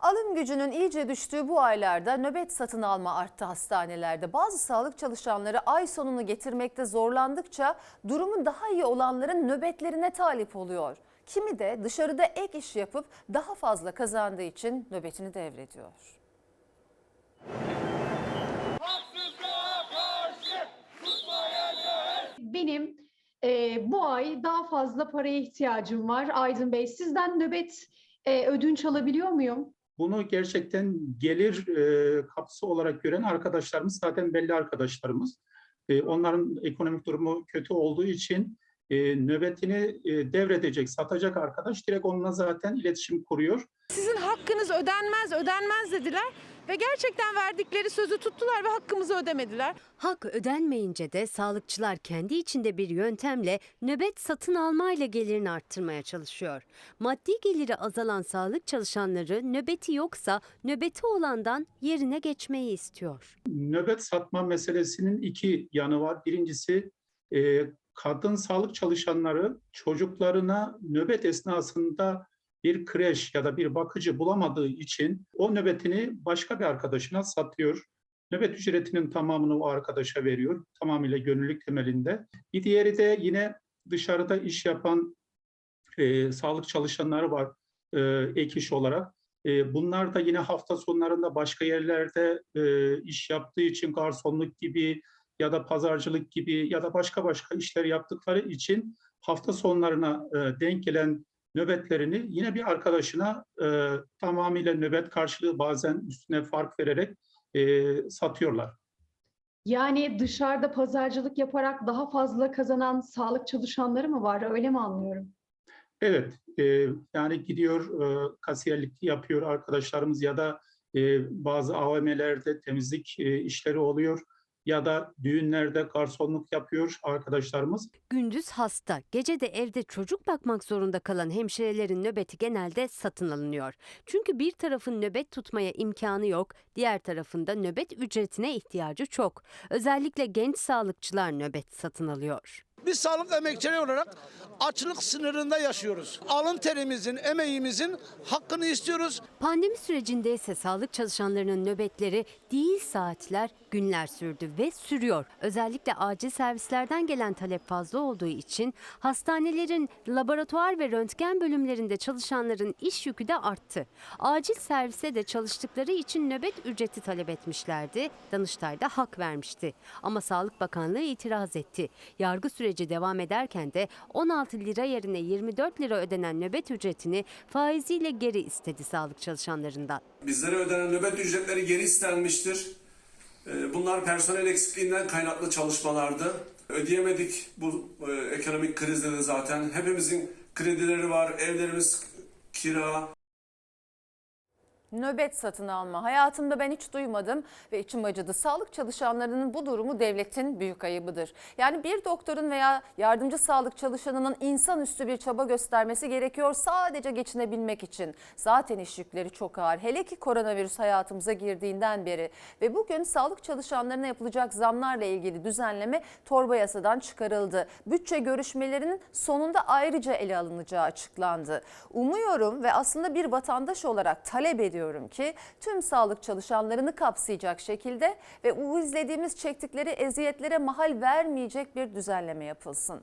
Alım gücünün iyice düştüğü bu aylarda nöbet satın alma arttı hastanelerde. Bazı sağlık çalışanları ay sonunu getirmekte zorlandıkça durumu daha iyi olanların nöbetlerine talip oluyor. Kimi de dışarıda ek iş yapıp daha fazla kazandığı için nöbetini devrediyor. Benim e, bu ay daha fazla paraya ihtiyacım var Aydın Bey. Sizden nöbet e, ödünç alabiliyor muyum? Bunu gerçekten gelir e, kapısı olarak gören arkadaşlarımız zaten belli arkadaşlarımız. E, onların ekonomik durumu kötü olduğu için e, nöbetini e, devredecek, satacak arkadaş direkt onunla zaten iletişim kuruyor. Sizin hakkınız ödenmez, ödenmez dediler ve gerçekten verdikleri sözü tuttular ve hakkımızı ödemediler. Hak ödenmeyince de sağlıkçılar kendi içinde bir yöntemle nöbet satın almayla gelirini arttırmaya çalışıyor. Maddi geliri azalan sağlık çalışanları nöbeti yoksa nöbeti olandan yerine geçmeyi istiyor. Nöbet satma meselesinin iki yanı var. Birincisi e, kadın sağlık çalışanları çocuklarına nöbet esnasında bir kreş ya da bir bakıcı bulamadığı için o nöbetini başka bir arkadaşına satıyor. Nöbet ücretinin tamamını o arkadaşa veriyor. Tamamıyla gönüllülük temelinde. Bir diğeri de yine dışarıda iş yapan e, sağlık çalışanları var e, ek iş olarak. E, bunlar da yine hafta sonlarında başka yerlerde e, iş yaptığı için garsonluk gibi ya da pazarcılık gibi ya da başka başka işler yaptıkları için hafta sonlarına e, denk gelen nöbetlerini yine bir arkadaşına e, tamamıyla nöbet karşılığı bazen üstüne fark vererek e, satıyorlar. Yani dışarıda pazarcılık yaparak daha fazla kazanan sağlık çalışanları mı var? Öyle mi anlıyorum? Evet, e, yani gidiyor e, kasiyerlik yapıyor arkadaşlarımız ya da e, bazı AVM'lerde temizlik e, işleri oluyor ya da düğünlerde garsonluk yapıyor arkadaşlarımız. Gündüz hasta, gece de evde çocuk bakmak zorunda kalan hemşirelerin nöbeti genelde satın alınıyor. Çünkü bir tarafın nöbet tutmaya imkanı yok, diğer tarafında nöbet ücretine ihtiyacı çok. Özellikle genç sağlıkçılar nöbet satın alıyor. Biz sağlık emekçileri olarak açlık sınırında yaşıyoruz. Alın terimizin, emeğimizin hakkını istiyoruz. Pandemi sürecinde ise sağlık çalışanlarının nöbetleri değil saatler, günler sürdü ve sürüyor. Özellikle acil servislerden gelen talep fazla olduğu için hastanelerin laboratuvar ve röntgen bölümlerinde çalışanların iş yükü de arttı. Acil servise de çalıştıkları için nöbet ücreti talep etmişlerdi. Danıştay da hak vermişti. Ama Sağlık Bakanlığı itiraz etti. Yargı süreci devam ederken de 16 lira yerine 24 lira ödenen nöbet ücretini faiziyle geri istedi sağlık çalışanlarından. Bizlere ödenen nöbet ücretleri geri istenmiştir. Ee, Bunlar personel eksikliğinden kaynaklı çalışmalardı. Ödeyemedik bu e, ekonomik krizde de zaten. Hepimizin kredileri var, evlerimiz kira, Nöbet satın alma hayatımda ben hiç duymadım ve içim acıdı. Sağlık çalışanlarının bu durumu devletin büyük ayıbıdır. Yani bir doktorun veya yardımcı sağlık çalışanının insanüstü bir çaba göstermesi gerekiyor sadece geçinebilmek için. Zaten iş yükleri çok ağır. Hele ki koronavirüs hayatımıza girdiğinden beri ve bugün sağlık çalışanlarına yapılacak zamlarla ilgili düzenleme torba yasadan çıkarıldı. Bütçe görüşmelerinin sonunda ayrıca ele alınacağı açıklandı. Umuyorum ve aslında bir vatandaş olarak talep ediyorum ki tüm sağlık çalışanlarını kapsayacak şekilde ve bu izlediğimiz çektikleri eziyetlere mahal vermeyecek bir düzenleme yapılsın.